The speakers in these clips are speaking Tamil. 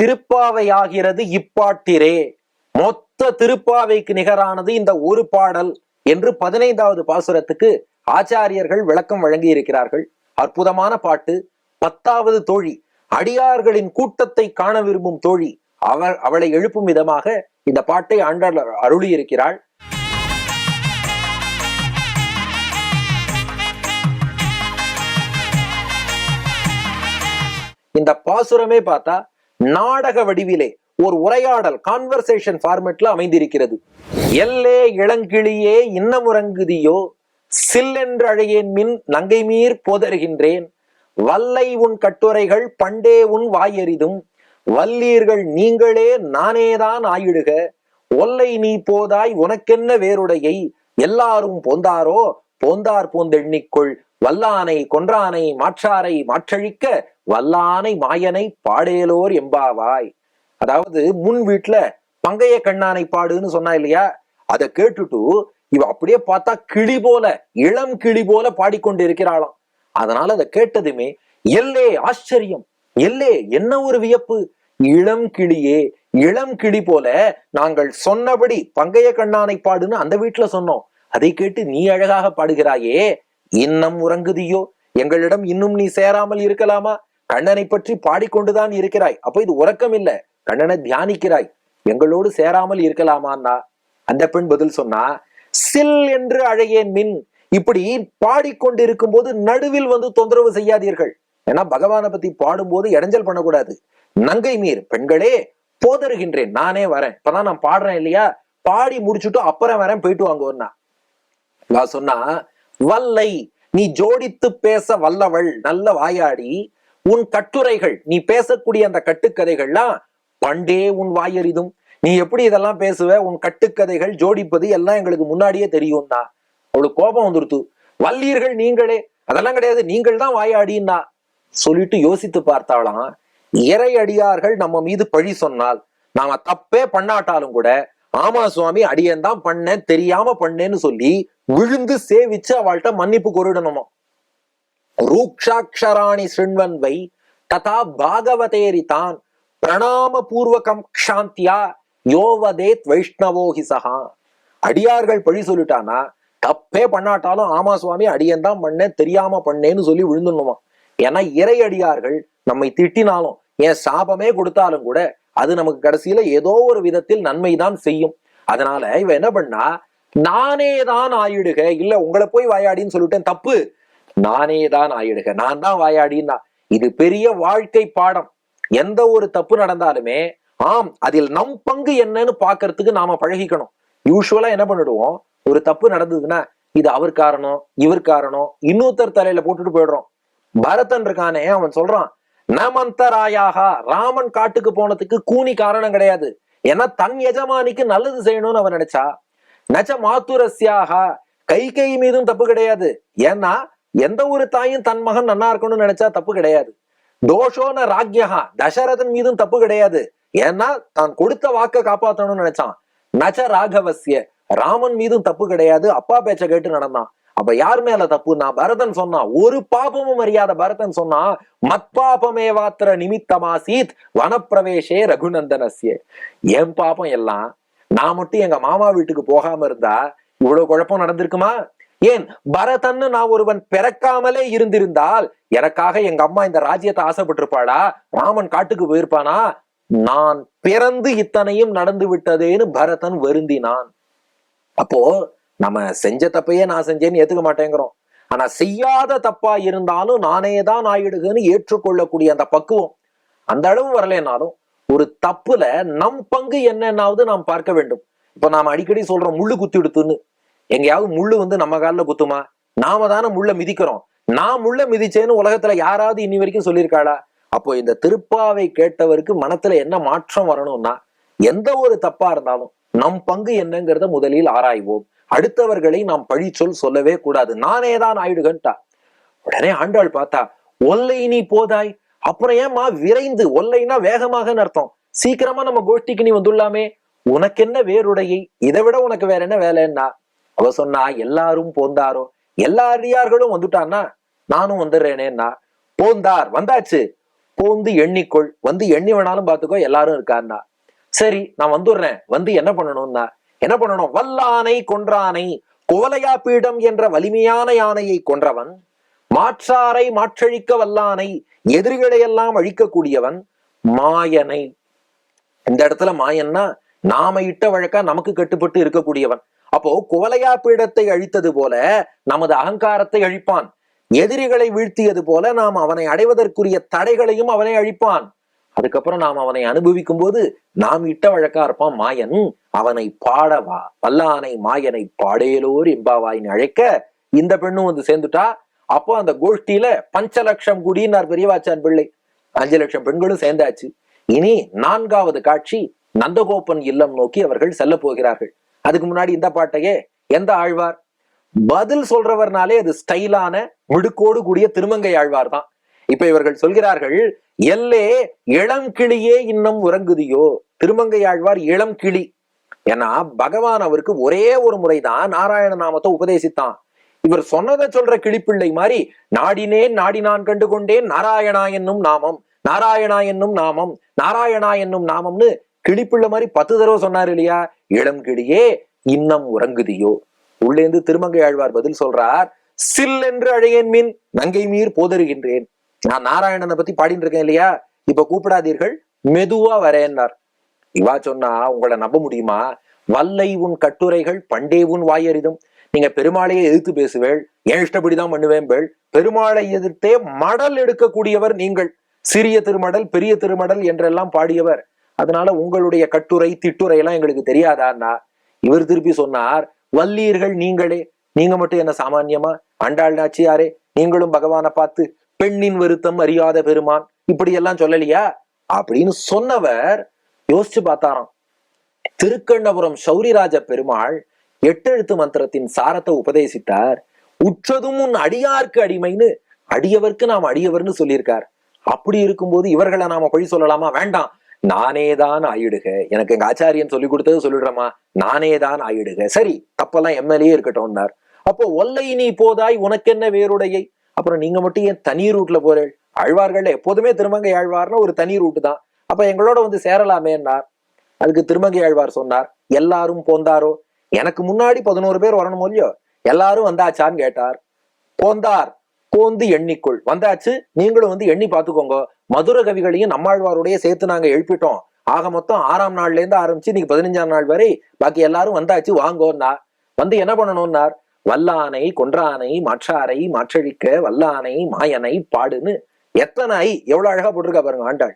திருப்பாவையாகிறது இப்பாட்டிரே. மொத்த திருப்பாவைக்கு நிகரானது இந்த ஒரு பாடல் என்று பதினைந்தாவது பாசுரத்துக்கு ஆச்சாரியர்கள் விளக்கம் வழங்கி இருக்கிறார்கள் அற்புதமான பாட்டு. பத்தாவது தோழி அடியார்களின் கூட்டத்தை காண விரும்பும் தோழி அவர் அவளை எழுப்பும் விதமாக இந்த பாட்டை ஆண்டாள் அருளி இருக்கிறாள் இந்த பாசுரமே பார்த்தா நாடக வடிவிலே ஒரு உரையாடல் கான்வர்சேஷன் ஃபார்மேட்ல அமைந்திருக்கிறது. எல்லே இளங்கிளியே இன்னமுறங்குதியோ சில்லென்று அழையேன் மின் நங்கை மீர் போதருகின்றேன். வல்லை உன் கட்டுரைகள் பண்டே உன் வாயெறிதும் வல்லீர்கள் நீங்களே நானேதான் ஆயிடுக. ஒல்லை நீ போதாய் உனக்கென்ன வேறுடையை? எல்லாரும் போந்தாரோ? போந்தார் போந்தெண்ணிக்கொள் வல்லானை கொன்றானை மாற்றாரை மாற்றழிக்க வல்லானை மாயனை பாடேலோர் எம்பாவாய். அதாவது முன் வீட்டுல பங்கைய கண்ணானை பாடுன்னு சொன்னா இல்லையா? அதை கேட்டுட்டு இவ அப்படியே பார்த்தா கிளி போல இளம் கிளி போல பாடிக்கொண்டு இருக்கிறாளாம் அதனால அதை கேட்டதுமே எல்லே ஆச்சரியம்! எல்லே என்ன ஒரு வியப்பு! இளம் கிளியே இளம் கிளி போல நாங்கள் சொன்னபடி பங்கைய கண்ணானை பாடுன்னு அந்த வீட்டுல சொன்னோம். அதை கேட்டு நீ அழகாக பாடுகிறாயே இன்னம் உறங்குதியோ? எங்களிடம் இன்னும் நீ சேராமல் இருக்கலாமா? கண்ணனை பற்றி பாடிக்கொண்டுதான் இருக்கிறாய். அப்ப இது உறக்கம் இல்ல கண்ணனை தியானிக்கிறாய். எங்களோடு சேராமல் இருக்கலாமான்னா? அந்த பெண் பதில் சொன்னா சில் என்று அழையேன் மின். இப்படி பாடிக்கொண்டிருக்கும் போது நடுவில் வந்து தொந்தரவு செய்யாதீர்கள். ஏன்னா பகவானை பத்தி பாடும்போது இடைஞ்சல் பண்ணக்கூடாது. நங்கை மீர் பெண்களே போதருகின்றேன். நானே வரேன். இப்பதான் நான் பாடுறேன் இல்லையா? பாடி முடிச்சுட்டு அப்புறம் வரேன். போயிட்டு வாங்குவோம்னா நான் சொன்னா வல்லை நீ ஜோடித்து பேச வல்லவள் நல்ல வாயாடி உன் கட்டுரைகள் நீ பேசக்கூடிய அந்த கட்டுக்கதைகள்லாம் பண்டே உன் வாயறிதும் நீ எப்படி இதெல்லாம் பேசுவ? உன் கட்டுக்கதைகள் ஜோடிப்பது எல்லாம் எங்களுக்கு முன்னாடியே தெரியும்னா அவளுக்கு கோபம் வந்துருத்து வல்லீர்கள் நீங்களே. அதெல்லாம் கிடையாது. நீங்கள் தான் வாயாடின்னா. சொல்லிட்டு யோசித்து பார்த்தாலாம் இறை அடியார்கள் நம்ம மீது பழி சொன்னால் நாம தப்பே பண்ணாட்டாலும் கூட ஆமா சுவாமி அடியன் தான் பண்ணேன் தெரியாம பண்ணேன்னு சொல்லி விழுந்து சேவிச்சு அவள்கிட்ட மன்னிப்பு கோரிடணுமா? ரூக்ஷாட்சராணி சிண்வன்வை ததா பாகவதேரி தான் பிரணாம பூர்வகம் க்ஷாந்தியா யோவதேத் வைஷ்ணவோஹி சகா. அடியார்கள் பழி சொல்லிட்டானா தப்பே பண்ணாட்டாலும் ஆமா சுவாமி அடியன் தான் பண்ணேன் தெரியாம பண்ணேன்னு சொல்லி விழுந்துடணுமா? ஏன்னா இறை அடியார்கள் நம்மை திட்டினாலும் ஏன் சாபமே கொடுத்தாலும் கூட அது நமக்கு கடைசியில ஏதோ ஒரு விதத்தில் நன்மைதான் செய்யும். அதனால இவன் என்ன பண்ணா நானே தான் ஆயிடுக. இல்ல உங்களை போய் வாயாடின்னு சொல்லிட்டேன் தப்பு. நானே தான் ஆயிடுக. நான் தான் வாயாடின்னா இது பெரிய வாழ்க்கை பாடம். எந்த ஒரு தப்பு நடந்தாலுமே ஆம் அதில் நம் பங்கு என்னன்னு பாக்குறதுக்கு நாம பழகிக்கணும். யூஸ்வலா என்ன பண்ணிடுவோம்? ஒரு தப்பு நடந்ததுன்னா இது அவர் காரணம் இவர் காரணம் இன்னொருத்தர் தலையில போட்டுட்டு போயிடுறோம். பரதன் இருக்கானே அவன் சொல்றான் நமந்தராயாகா. ராமன் காட்டுக்கு போனதுக்கு கூனி காரணம் கிடையாது. ஏன்னா தன் எஜமானிக்கு நல்லது செய்யணும்னு அவன் நினைச்சா நஜ மாத்துரஸ்யாக. கை கை மீதும் தப்பு கிடையாது. ஏன்னா எந்த ஒரு தாயும் தன் மகன் நன்னா இருக்கணும்னு நினைச்சா தப்பு கிடையாது. தோஷோன ராக்யகா தசரதன் மீதும் தப்பு கிடையாது. ஏன்னா தான் கொடுத்த வாக்க காப்பாத்தணும்னு நினைச்சான். நச்ச ராகவசிய ராமன் மீதும் தப்பு கிடையாது. அப்பா பேச்ச கேட்டு நடந்தான். அப்ப யார் மேல தப்புன்னா பரதன் சொன்னான். ஒரு பாபமும் அறியாத பரதன் சொன்னா மத்பாபமேவாத்திர நிமித்தமாசீத் வனப்பிரவேசே ரகுநந்தனசிய என் பாபம் எல்லாம் நான் மட்டும் எங்க மாமா வீட்டுக்கு போகாம இருந்தா இவ்வளவு குழப்பம் நடந்திருக்குமா? ஏன் பரதன்னு நான் ஒருவன் பிறக்காமலே இருந்திருந்தால் எனக்காக எங்க அம்மா இந்த ராஜ்யத்தை ஆசைப்பட்டிருப்பாளா? ராமன் காட்டுக்கு போயிருப்பானா? நான் பிறந்து இத்தனையும் நடந்து விட்டதேன்னு பரதன் வருந்தினான். அப்போ நம்ம செஞ்ச தப்பையே நான் செஞ்சேன்னு ஏத்துக்க மாட்டேங்கிறோம். ஆனா செய்யாத தப்பா இருந்தாலும் நானே தான் ஆயிடுகன்னு ஏற்றுக்கொள்ளக்கூடிய அந்த பக்குவம் அந்த அளவு வரலைனாலும் ஒரு தப்புல நம் பங்கு என்னன்னாவது நாம் பார்க்க வேண்டும். இப்ப நாம அடிக்கடி சொல்றோம் முள்ளு குத்தி எடுத்துன்னு எங்கேயாவது முள்ளு வந்து நம்ம காலில் குத்துமா? நாம தானே முள்ள மிதிக்கிறோம். நான் முள்ள மிதிச்சேன்னு உலகத்துல யாராவது இன்னி வரைக்கும் சொல்லியிருக்காளா? அப்போ இந்த திருப்பாவை கேட்டவருக்கு மனத்துல என்ன மாற்றம் வரணும்னா எந்த ஒரு தப்பா இருந்தாலும் நம் பங்கு என்னங்கிறத முதலில் ஆராய்வோம். அடுத்தவர்களை நாம் பழிச்சொல் சொல்லவே கூடாது. நானே தான் ஆயிடுகன்ட்டா. உடனே ஆண்டாள் பார்த்தா ஒல்லை நீ போதாய் அப்புறம் ஏமா விரைந்து ஒல்லைனா வேகமாக அர்த்தம். சீக்கிரமா நம்ம கோஷ்டிக்கு நீ வந்துள்ளாமே உனக்கு என்ன வேறுடையை? இதை விட உனக்கு வேற என்ன வேலைன்னா? அவ சொன்னா எல்லாரும் போந்தாரோ? எல்லா அடியார்களும் வந்துட்டான்னா? நானும் வந்துடுறேனேன்னா? போந்தார் வந்தாச்சு. போந்து எண்ணிக்கொள். வந்து எண்ணி வேணாலும் பாத்துக்கோ எல்லாரும் இருக்கான்னா சரி நான் வந்துடுறேன். வந்து என்ன பண்ணணும்னா? என்ன பண்ணணும்? வல்லானை கொன்றானை. குவலையா பீடம் என்ற வலிமையான யானையை கொன்றவன் மாற்றாரை மாற்றழிக்க வல்லானை எதிரிகளை எல்லாம் அழிக்கக்கூடியவன் மாயனை. இந்த இடத்துல மாயன்னா நாம இட்ட வழக்கா நமக்கு கட்டுப்பட்டு இருக்கக்கூடியவன். அப்போ குவலையா பீடத்தை அழித்தது போல நமது அகங்காரத்தை அழிப்பான். எதிரிகளை வீழ்த்தியது போல நாம் அவனை அடைவதற்குரிய தடைகளையும் அவனை அழிப்பான். அதுக்கப்புறம் நாம் அவனை அனுபவிக்கும் போது நாம் இட்ட வழக்கா இருப்பான் மாயன். அவனை பாடவா வல்லானை மாயனை பாடேலோர் எம்பாவாயின்னு அழைக்க இந்த பெண்ணும் வந்து சேர்ந்துட்டா அப்போ அந்த கோஷ்டியில பஞ்ச லட்சம் குடினார் பெரியவாச்சான் பிள்ளை. அஞ்சு லட்சம் பெண்களும் சேர்ந்தாச்சு. இனி நான்காவது காட்சி நந்தகோபன் இல்லம் நோக்கி அவர்கள் செல்ல போகிறார்கள். அதுக்கு முன்னாடி இந்த பாட்டையே எந்த ஆழ்வார்? பதில் சொல்றவர்னாலே அது ஸ்டைலான மிடுக்கோடு கூடிய திருமங்கை ஆழ்வார் தான். இப்ப இவர்கள் சொல்கிறார்கள் எல்லே இளம் கிளியே இன்னும் உறங்குதியோ? திருமங்கை ஆழ்வார் இளம் கிளி. ஏன்னா பகவான் அவருக்கு ஒரே ஒரு முறைதான் நாராயண நாமத்தை உபதேசித்தான். இவர் சொன்னதை சொல்ற கிளிப்பிள்ளை மாதிரி நாடினேன் நாடி நான் கண்டு கொண்டேன் நாராயணா என்னும் நாமம் நாராயணா என்னும் நாமம் நாராயணா என்னும் நாமம்னு கிளிப்பிள்ளை மாதிரி பத்து தடவை சொன்னார் இல்லையா? இளம் கிளியே இன்னம் உறங்குதியோ? உள்ளேந்து திருமங்கை ஆழ்வார் பதில் சொல்றார் சில் என்று அழையேன் மீன் நங்கை மீர் போதறுகின்றேன் நான் நாராயணனை பத்தி பாடிட்டு இருக்கேன் இல்லையா? இப்ப கூப்பிடாதீர்கள் மெதுவா வரேன்னார். இவா சொன்னா உங்களை நம்ப முடியுமா? வல்லை உன் கட்டுரைகள் பண்டே உன் வாயறிதும். நீங்க பெருமாளையே எதிர்த்து பேசுவேள் என் இஷ்டப்படிதான் பண்ணுவேன்பேள் பெருமாளை எதிர்த்தே மடல் எடுக்கக்கூடியவர் நீங்கள். சிறிய திருமடல் பெரிய திருமடல் என்றெல்லாம் பாடியவர். அதனால உங்களுடைய கட்டுரை திட்டுரை எல்லாம் எங்களுக்கு தெரியாதான்னா இவர் திருப்பி சொன்னார் வல்லீர்கள் நீங்களே. நீங்க மட்டும் என்ன சாமான்யமா? அண்டாள் நாச்சியாரே நீங்களும் பகவானை பார்த்து பெண்ணின் வருத்தம் அறியாத பெருமான். இப்படி எல்லாம் சொல்லலையா? அப்படின்னு சொன்னவர் யோசிச்சு பார்த்தாராம். திருக்கண்ணபுரம் சௌரிராஜ பெருமாள் எட்டெழுத்து மந்திரத்தின் சாரத்தை உபதேசித்தார். உற்றதும் உன் அடியார்க்கு அடிமைன்னு அடியவர்க்கு நாம் அடியவர்னு சொல்லியிருக்கார். அப்படி இருக்கும்போது இவர்களை நாம பொய் சொல்லலாமா? வேண்டாம். நானேதான் ஆயிடுக. எனக்கு எங்க ஆச்சாரியன் சொல்லி கொடுத்தது சொல்லிடுறமா நானேதான் ஆயிடுக. சரி தப்பெல்லாம் எம்எல்ஏ இருக்கட்டும்னார். அப்போ ஒல்லை நீ போதாய் உனக்கென்ன வேறுடையை? அப்புறம் நீங்க மட்டும் ஏன் தனி ரூட்ல போறேள் ஆழ்வார்கள் எப்போதுமே திருமங்கை ஆழ்வார்னு ஒரு தனி ரூட்டு தான். அப்ப எங்களோட வந்து சேரலாமேன்னார். அதுக்கு திருமங்கை ஆழ்வார் சொன்னார் எல்லாரும் போந்தாரோ? எனக்கு முன்னாடி பதினோரு பேர் வரணும் இல்லையோ? எல்லாரும் வந்தாச்சான்னு கேட்டார். கோந்தார் கோந்து எண்ணிக்குள். வந்தாச்சு. நீங்களும் வந்து எண்ணி பார்த்துக்கோங்க. மதுர கவிகளையும் நம்மாழ்வாருடைய சேர்த்து நாங்க எழுப்பிட்டோம். ஆக மொத்தம் ஆறாம் நாள்ல இருந்து ஆரம்பிச்சு இன்னைக்கு பதினஞ்சாம் நாள் வரை பாக்கி எல்லாரும் வந்தாச்சு. வாங்கோன்னா வந்து என்ன பண்ணணும்னார் வல்லானை கொன்றானை மாற்றாரை மாற்றழிக்க வல்லானை மாயனை பாடுன்னு எத்தனை ஐ? எவ்வளவு அழகா போட்டிருக்கா பாருங்க ஆண்டாள்.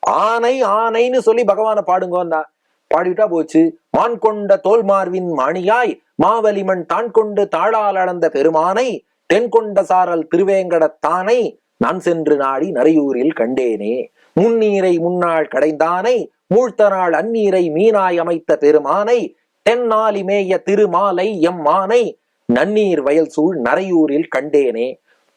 ஆனை ஆனைன்னு சொல்லி பகவானை பாடுங்கோன்னா பாடிட்டா போச்சு. மான் கொண்ட தோல் மார்வின் மாணியாய் மாவலிமன் தான் கொண்டு தாழால் அளந்த பெருமானை தென் கொண்ட சாரல் திருவேங்கடத்தானை நான் சென்று நாடி நரையூரில் கண்டேனே. முன்னீரை முன்னாள் கடைந்தானை மூழ்த்தனாள் அந்நீரை மீனாய் அமைத்த பெருமானை தென்னாலி மேய திருமாலை எம்மானை நன்னீர் வயல் சூழ் நரையூரில் கண்டேனே.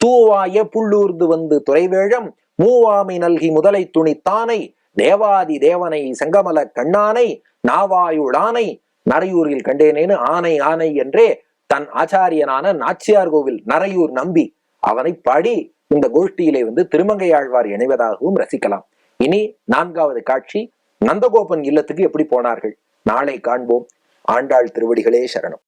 தூவாய புள்ளூர்ந்து வந்து துறைவேழம் மூவாமை நல்கி முதலை துணித்தானை தேவாதி தேவனை செங்கமல கண்ணானை நாவாயுடானை நரையூரில் கண்டேனேன்னு ஆனை ஆனை என்றே தன் ஆச்சாரியனான நாச்சியார் கோவில் நரையூர் நம்பி அவனை பாடி இந்த கோஷ்டியிலே வந்து திருமங்கையாழ்வார் இணைவதாகவும் ரசிக்கலாம். இனி நான்காவது காட்சி நந்தகோபன் இல்லத்துக்கு எப்படி போனார்கள்? நாளை காண்போம். ஆண்டாள் திருவடிகளே சரணம்.